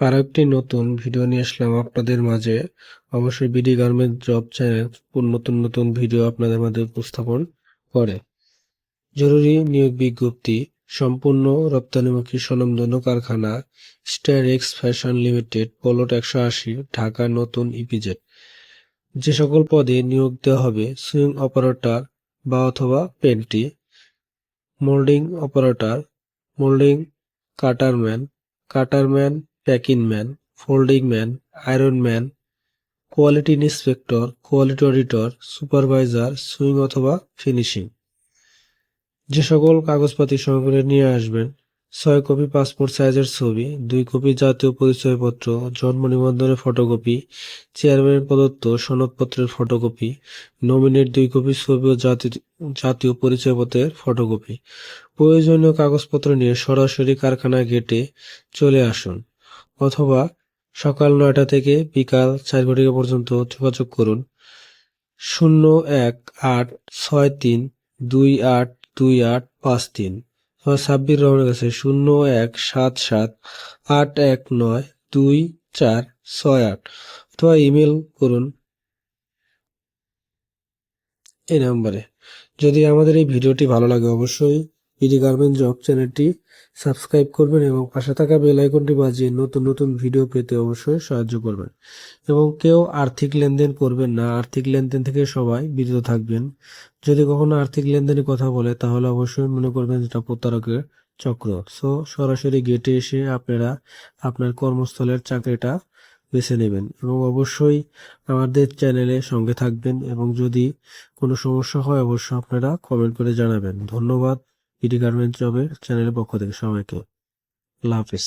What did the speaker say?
আরও একটি নতুন ভিডিও নিয়ে আসলাম আপনাদের মাঝে। অবশ্যই বিডি গার্মেন্ট জব চ্যানেল নতুন নতুন ভিডিও আপনাদের মাঝে উপস্থাপন করে। জরুরি নিয়োগ বিজ্ঞপ্তি, সম্পূর্ণ রপ্তানিমুখী স্বনামধন্য কারখানা স্টার এক্স ফ্যাশন লিমিটেড পলট একশো আশি, ঢাকা নতুন ইপিজেড যে সকল পদে নিয়োগ দেওয়া হবে, সুইং অপারেটর বা অথবা panty moulding operator, moulding cutterman cutterman packing man, folding man, iron man, quality inspector, quality auditor, supervisor, sewing অথবা ফিনিশিং। যে সকল কাগজপাতি সংগ্রহে নিয়ে আসবেন, ছয় কপি পাসপোর্ট সাইজের ছবি, দুই কপি জাতীয় পরিচয়পত্র, জন্ম নিবন্ধনের ফটোকপি, চেয়ারম্যানের প্রদত্ত সনদপত্রের ফটোকপি নমিনেট দুই কপি ছবি ও জাতি- জাতীয় পরিচয়পত্রের ফটোকপি। প্রয়োজনীয় কাগজপত্র নিয়ে সরাসরি কারখানা গেটে চলে আসুন। অথবা সকাল নয়টা থেকে বিকাল চার ঘটিকা পর্যন্ত যোগাযোগ করুন। শূন্য এক আট ছয় তিন দুই আট দুই আট পাঁচ তিন অথবা সাব্বির রহমানের কাছে শূন্য এক সাত সাত আট এক নয় দুই চার ছয় আট অথবা ইমেল করুন এই নাম্বারে। যদি আমাদের এই ভিডিওটি ভালো লাগে, অবশ্যই বিডি গার্মেন্ট জব চ্যানেলটি সাবস্ক্রাইব করবেন এবং পাশে থাকা বেল আইকনটি বাজিয়ে নতুন নতুন ভিডিও পেতে অবশ্যই সাহায্য করবেন। এবং কেউ আর্থিক লেনদেন করবেন না, আর্থিক লেনদেন থেকে সবাই বিরত থাকবেন। যদি কখনো আর্থিক লেনদেনের কথা বলে, তাহলে অবশ্যই মনে করবেন যেটা প্রতারকের চক্র। সো সরাসরি গেটে এসে আপনারা আপনার কর্মস্থলের চাকরিটা বেছে নেবেন এবং অবশ্যই আমাদের চ্যানেলে সঙ্গে থাকবেন এবং যদি কোনো সমস্যা হয়, অবশ্যই আপনারা কমেন্ট করে জানাবেন। ধন্যবাদ। বিডি গার্মেন্ট জবের চ্যানেলের পক্ষ থেকে সবাইকে আল্লাহ হাফিজ।